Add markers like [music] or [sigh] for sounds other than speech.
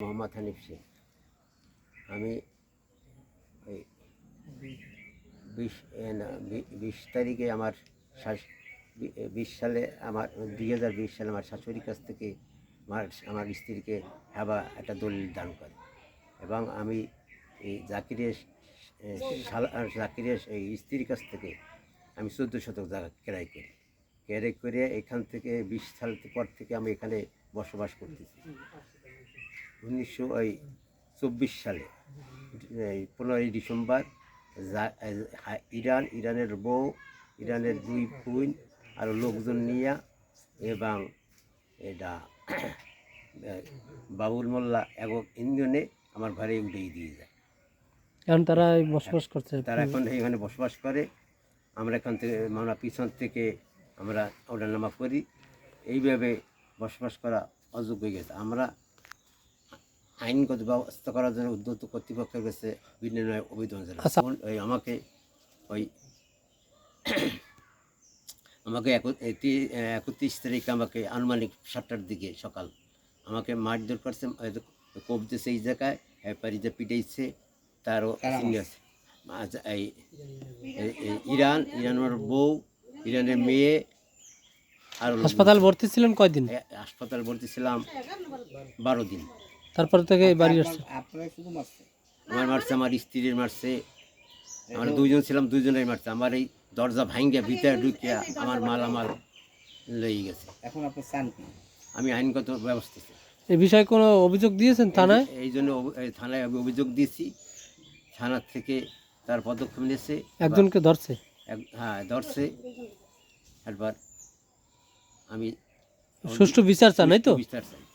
মোহাম্মদ হানিফ শেখ আমি ওই বিশ বিশ তারিখে আমার শাশ- বিশ সালে আমার, দুই হাজার বিশ সালে আমার শাশুড়ির কাছ থেকে আমার আমার স্ত্রীকে হেবা একটা দলিল দান করে। এবং আমি এই জাকিরের জাকিরের এই স্ত্রীর কাছ থেকে আমি চোদ্দ শতক জায়গা ক্রয় করি। ক্রয় করে এখান থেকে বিশ সাল পর থেকে আমি এখানে বসবাস করতেছি। উনিশশো ওই চব্বিশ সালে এই পনেরোই ডিসেম্বর ইরান ইরানের বউ ইরানের দুই বোন আর লোকজন নিয়ে এবং এটা বাবুল মোল্লা একক ইঞ্জনে আমার ঘরে উঠেই দিয়ে যায়। এখন তারা বসবাস করছে। তারা এখন এখানে বসবাস করে। আমরা এখান থেকে আমরা পিছন থেকে আমরা ওঠানামা করি। এইভাবে বসবাস করা অযোগ্য হয়ে গেছে। আমরা আইনগত ব্যবস্থা করার জন্য উদ্যত কর্তৃপক্ষের কাছে বিনিময় আবেদন জানাই। আচ্ছা। ওই- ওই আমাকে ওই [clears throat] আমাকে একত্রিশ তারিখে আমাকে আনুমানিক সাতটার দিকে সকাল আমাকে মারধর করছে দিয়েছে এই জায়গায় যে পিটাইছে তারও আচ্ছা, এই ইরান ইরানের বউ ইরানের মেয়ে আর হাসপাতাল ভর্তি ছিলেন কয়দিন? হাসপাতাল ভর্তি ছিলাম বারো দিন। তারপর থেকে বাড়ি আসছে। আমার মারছে আমার স্ত্রীর মারছে। আমরা দুইজন ছিলাম দুইজনের মারছে। আমার এই দরজা ভাঙ্গে ভিতরে ঢুকিয়া আমার মাল আমার লয়ে গেছে। এখন আপনি চান আমি আইনগত ব্যবস্থা। এই বিষয়ে কোনো অভিযোগ দিয়েছেন থানায়? এই জন্য এই থানায় আমি অভিযোগ দিয়েছি। থানার থেকে তার পদক্ষেপ নিয়েছে। একজনকে ধরছে? এক- হ্যাঁ ধরছে। একবার আমি সুষ্ঠু বিচার চান এই তো? বিচার চাই।